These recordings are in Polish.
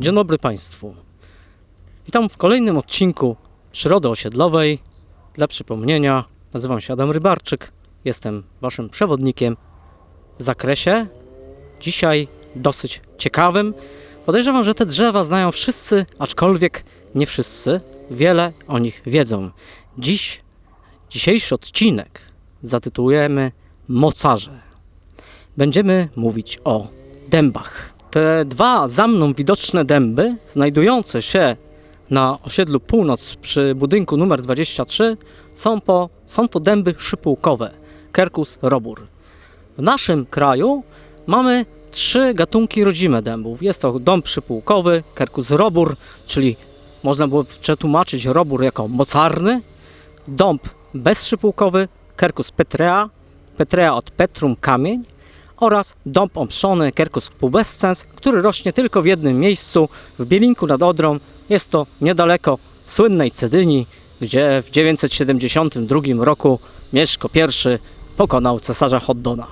Dzień dobry Państwu. Witam w kolejnym odcinku Przyrody Osiedlowej. Dla przypomnienia, nazywam się Adam Rybarczyk. Jestem Waszym przewodnikiem w zakresie. Dzisiaj dosyć ciekawym. Podejrzewam, że te drzewa znają wszyscy, aczkolwiek nie wszyscy. Wiele o nich wiedzą. Dziś, dzisiejszy odcinek zatytułujemy Mocarze. Będziemy mówić o dębach. Te dwa za mną widoczne dęby, znajdujące się na osiedlu Północ przy budynku numer 23, są, po, są to dęby szypułkowe Quercus robur. W naszym kraju mamy trzy gatunki rodzime dębów. Jest to dąb szypułkowy Quercus robur, czyli można było przetłumaczyć robur jako mocarny, dąb bezszypułkowy Quercus petrea, petrea od petrum kamień, oraz dąb omszony Quercus pubescens, który rośnie tylko w jednym miejscu, w Bielinku nad Odrą. Jest to niedaleko słynnej Cedynii, gdzie w 972 roku Mieszko I pokonał cesarza Hoddona.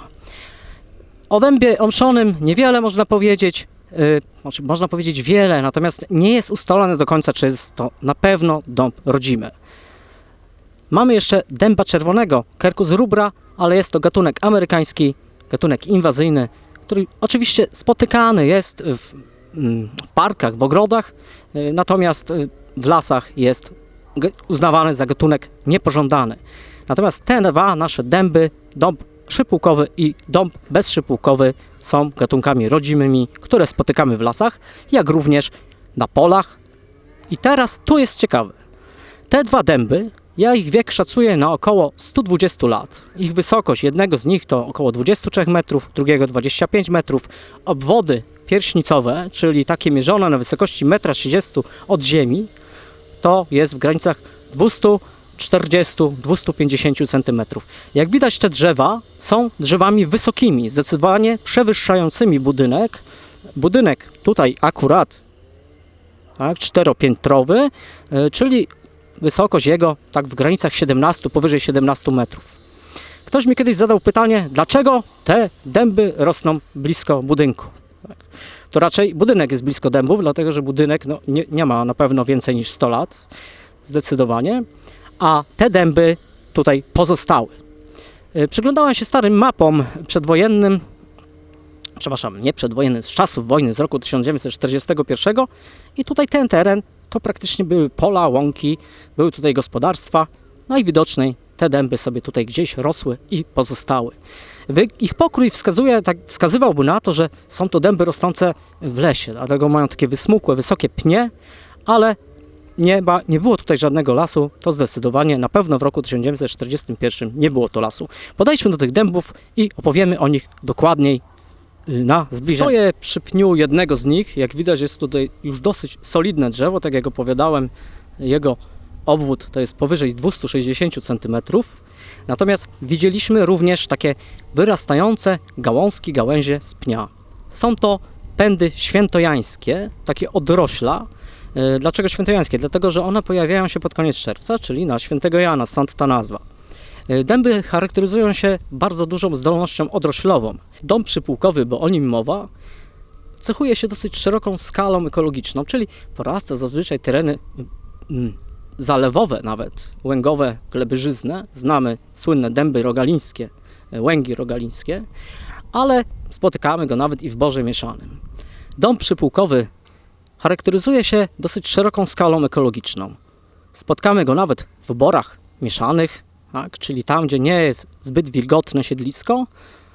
O dębie omszonym niewiele można powiedzieć, yy, można powiedzieć wiele, natomiast nie jest ustalone do końca, czy jest to na pewno dąb rodzimy. Mamy jeszcze dęba czerwonego, Quercus rubra, ale jest to gatunek amerykański, gatunek inwazyjny, który oczywiście spotykany jest w, w parkach, w ogrodach, y, natomiast y, w lasach jest uznawany za gatunek niepożądany. Natomiast te dwa nasze dęby, dąb szypułkowy i dąb bezszypułkowy są gatunkami rodzimymi, które spotykamy w lasach, jak również na polach. I teraz tu jest ciekawe. Te dwa dęby, ja ich wiek szacuję na około 120 lat. Ich wysokość jednego z nich to około 23 metrów, drugiego 25 metrów. Obwody pierśnicowe, czyli takie mierzone na wysokości 1,30 m od ziemi, to jest w granicach 240-250 cm. Jak widać, te drzewa są drzewami wysokimi, zdecydowanie przewyższającymi budynek. Budynek tutaj akurat tak, czteropiętrowy, y, czyli wysokość jego tak w granicach 17, powyżej 17 metrów. Ktoś mi kiedyś zadał pytanie, dlaczego te dęby rosną blisko budynku. Tak. To raczej budynek jest blisko dębów, dlatego że budynek no, nie, nie ma na pewno więcej niż 100 lat, zdecydowanie, a te dęby tutaj pozostały. Y, Przyglądałem się starym mapom przedwojennym, przepraszam, nie przedwojennym, z czasów wojny z roku 1941 i tutaj ten teren to praktycznie były pola, łąki, były tutaj gospodarstwa. Najwidoczniej te dęby sobie tutaj gdzieś rosły i pozostały. Ich pokrój wskazuje, tak, wskazywałby na to, że są to dęby rosnące w lesie, dlatego mają takie wysmukłe, wysokie pnie, ale nie, ma, nie było tutaj żadnego lasu, to zdecydowanie na pewno w roku 1941 nie było to lasu. Podejdźmy do tych dębów i opowiemy o nich dokładniej na zbliżeniu. Stoję przy pniu jednego z nich. Jak widać jest tutaj już dosyć solidne drzewo, tak jak opowiadałem, jego obwód to jest powyżej 260 cm. Natomiast widzieliśmy również takie wyrastające gałązki, gałęzie z pnia. Są to pędy świętojańskie, takie odrośla. E, Dlaczego świętojańskie? Dlatego, że one pojawiają się pod koniec czerwca, czyli na świętego Jana, stąd ta nazwa. E, Dęby charakteryzują się bardzo dużą zdolnością odroślową. Dąb przypułkowy, bo o nim mowa, cechuje się dosyć szeroką skalą ekologiczną, czyli porasta zazwyczaj tereny mm, zalewowe nawet, łęgowe, glebyrzyzne. Znamy słynne dęby rogalińskie, e, łęgi rogalińskie, ale spotykamy go nawet i w borze mieszanym. Dąb przypułkowy charakteryzuje się dosyć szeroką skalą ekologiczną. Spotkamy go nawet w borach mieszanych, tak? czyli tam, gdzie nie jest zbyt wilgotne siedlisko.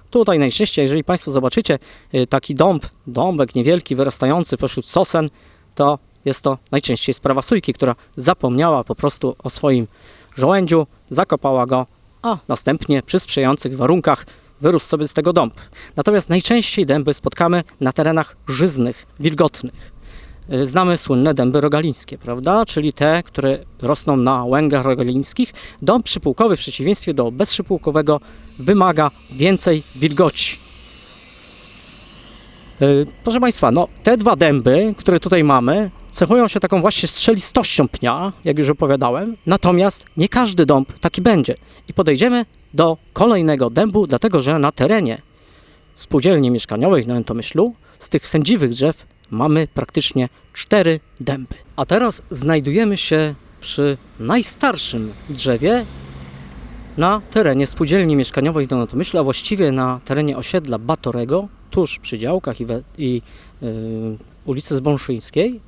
Tutaj najczęściej, jeżeli Państwo zobaczycie y, taki dąb, dąbek niewielki, wyrastający pośród sosen, to jest to najczęściej sprawa sójki, która zapomniała po prostu o swoim żołędziu, zakopała go, a następnie przy sprzyjających warunkach wyrósł sobie z tego dąb. Natomiast najczęściej dęby spotkamy na terenach żyznych, wilgotnych. Y, Znamy słynne dęby rogalińskie, prawda? Czyli te, które rosną na łęgach rogalińskich. Dąb przypułkowy w przeciwieństwie do bezszypułkowego wymaga więcej wilgoci. Y, Proszę Państwa, no, te dwa dęby, które tutaj mamy, cechują się taką właśnie strzelistością pnia, jak już opowiadałem, natomiast nie każdy dąb taki będzie. I podejdziemy do kolejnego dębu, dlatego że na terenie spółdzielni mieszkaniowej w Nowym Tomyślu z tych sędziwych drzew mamy praktycznie cztery dęby. A teraz znajdujemy się przy najstarszym drzewie na terenie spółdzielni mieszkaniowej Tomyślu, a właściwie na terenie osiedla Batorego, tuż przy działkach i, we, i yy, ulicy Zbąszyńskiej.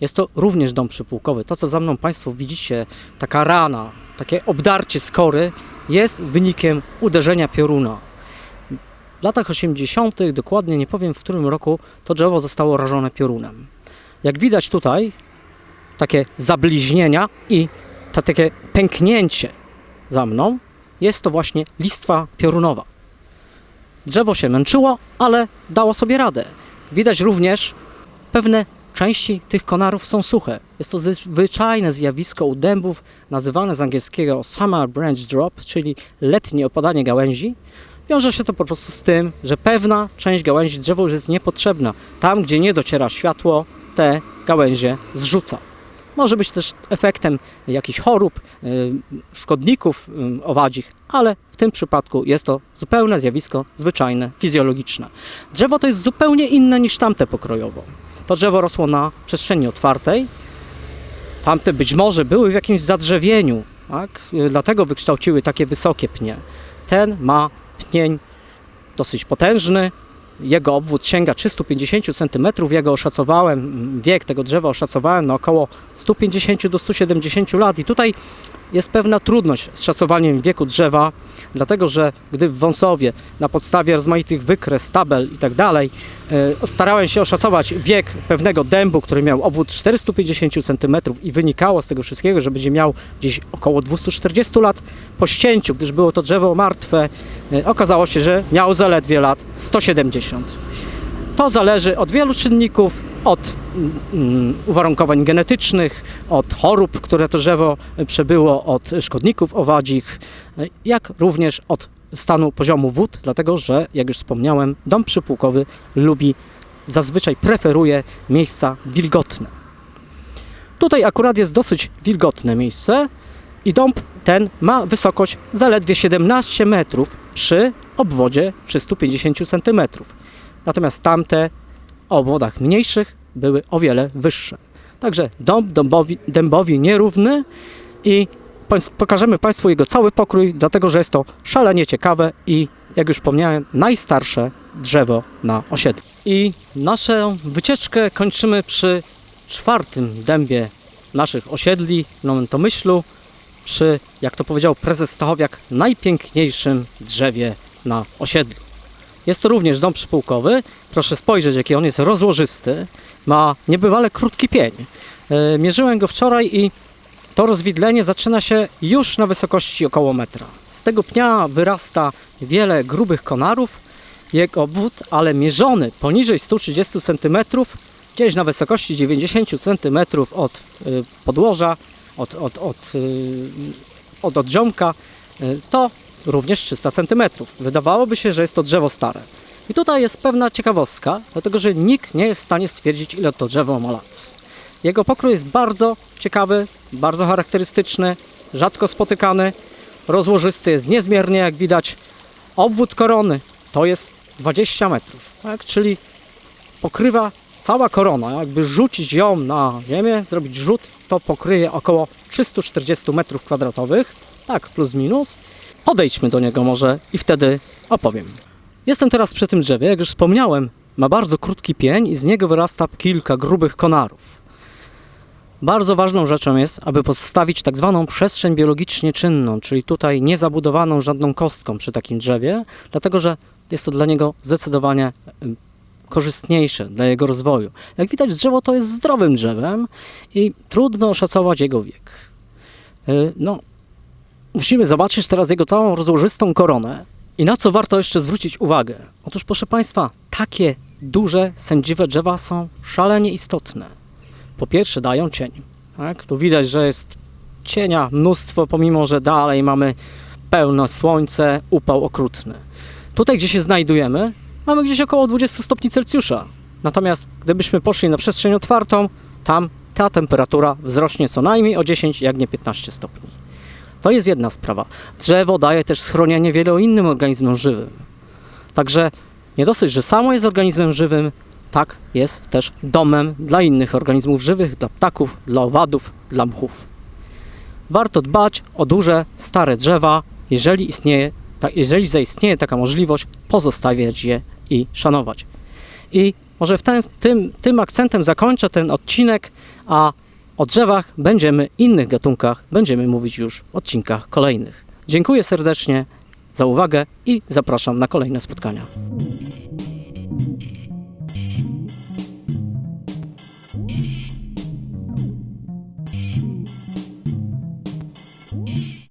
Jest to również dom przypułkowy. To, co za mną Państwo widzicie, taka rana, takie obdarcie skory, jest wynikiem uderzenia pioruna. W latach 80., dokładnie nie powiem w którym roku, to drzewo zostało rażone piorunem. Jak widać tutaj, takie zabliźnienia i to takie pęknięcie za mną, jest to właśnie listwa piorunowa. Drzewo się męczyło, ale dało sobie radę. Widać również pewne części tych konarów są suche. Jest to zwyczajne zjawisko u dębów, nazywane z angielskiego summer branch drop, czyli letnie opadanie gałęzi. Wiąże się to po prostu z tym, że pewna część gałęzi drzewa już jest niepotrzebna. Tam, gdzie nie dociera światło, te gałęzie zrzuca. Może być też efektem jakichś chorób, y, szkodników y, owadzich, ale w tym przypadku jest to zupełne zjawisko zwyczajne, fizjologiczne. Drzewo to jest zupełnie inne niż tamte pokrojowo. To drzewo rosło na przestrzeni otwartej. Tamte być może były w jakimś zadrzewieniu, tak? Y, dlatego wykształciły takie wysokie pnie. Ten ma pnień dosyć potężny. Jego obwód sięga 350 cm. Ja go oszacowałem, m, wiek tego drzewa oszacowałem na około 150 do 170 lat. I tutaj jest pewna trudność z szacowaniem wieku drzewa, dlatego że gdy w Wąsowie na podstawie rozmaitych wykres, tabel i tak e, starałem się oszacować wiek pewnego dębu, który miał obwód 450 cm i wynikało z tego wszystkiego, że będzie miał gdzieś około 240 lat po ścięciu, gdyż było to drzewo martwe, e, okazało się, że miał zaledwie lat 170. To zależy od wielu czynników, od mm, uwarunkowań genetycznych, od chorób, które to drzewo przebyło, od szkodników owadzich, jak również od stanu poziomu wód, dlatego że, jak już wspomniałem, dom przypułkowy lubi, zazwyczaj preferuje miejsca wilgotne. Tutaj akurat jest dosyć wilgotne miejsce i dąb ten ma wysokość zaledwie 17 metrów przy obwodzie 350 cm. Natomiast tamte obwodach mniejszych były o wiele wyższe. Także dąb dębowi, dębowi nierówny i pokażemy Państwu jego cały pokrój, dlatego że jest to szalenie ciekawe i jak już wspomniałem, najstarsze drzewo na osiedlu. I naszą wycieczkę kończymy przy czwartym dębie naszych osiedli w Nowym Tomyślu, przy, jak to powiedział prezes Stachowiak, najpiękniejszym drzewie na osiedlu. Jest to również dom przypułkowy. Proszę spojrzeć, jaki on jest rozłożysty. Ma niebywale krótki pień. E, Mierzyłem go wczoraj i to rozwidlenie zaczyna się już na wysokości około metra. Z tego pnia wyrasta wiele grubych konarów. Jego obwód, ale mierzony poniżej 130 cm, gdzieś na wysokości 90 cm od y, podłoża, od, od, od, y, od odziomka, y, to również 300 cm. Wydawałoby się, że jest to drzewo stare. I tutaj jest pewna ciekawostka, dlatego że nikt nie jest w stanie stwierdzić, ile to drzewo ma lat. Jego pokrój jest bardzo ciekawy, bardzo charakterystyczny, rzadko spotykany, rozłożysty jest niezmiernie, jak widać. Obwód korony to jest 20 metrów, tak? czyli pokrywa cała korona. Jakby rzucić ją na ziemię, zrobić rzut, to pokryje około 340 metrów kwadratowych, tak plus minus. Podejdźmy do niego może i wtedy opowiem. Jestem teraz przy tym drzewie, jak już wspomniałem, ma bardzo krótki pień i z niego wyrasta kilka grubych konarów. Bardzo ważną rzeczą jest, aby pozostawić tak zwaną przestrzeń biologicznie czynną, czyli tutaj niezabudowaną żadną kostką przy takim drzewie, dlatego że jest to dla niego zdecydowanie korzystniejsze dla jego rozwoju. Jak widać, drzewo to jest zdrowym drzewem i trudno oszacować jego wiek. Y, No, musimy zobaczyć teraz jego całą rozłożystą koronę. I na co warto jeszcze zwrócić uwagę? Otóż, proszę Państwa, takie duże, sędziwe drzewa są szalenie istotne. Po pierwsze, dają cień. Tak? Tu widać, że jest cienia mnóstwo, pomimo że dalej mamy pełne słońce, upał okrutny. Tutaj, gdzie się znajdujemy, mamy gdzieś około 20 stopni Celsjusza. Natomiast gdybyśmy poszli na przestrzeń otwartą, tam ta temperatura wzrośnie co najmniej o 10, jak nie 15 stopni. To jest jedna sprawa. Drzewo daje też schronienie wielu innym organizmom żywym. Także nie dosyć, że samo jest organizmem żywym, tak jest też domem dla innych organizmów żywych, dla ptaków, dla owadów, dla mchów. Warto dbać o duże, stare drzewa, jeżeli istnieje, jeżeli zaistnieje taka możliwość, pozostawiać je i szanować. I może w ten, tym, tym akcentem zakończę ten odcinek, a o drzewach będziemy, innych gatunkach będziemy mówić już w odcinkach kolejnych. Dziękuję serdecznie za uwagę i zapraszam na kolejne spotkania.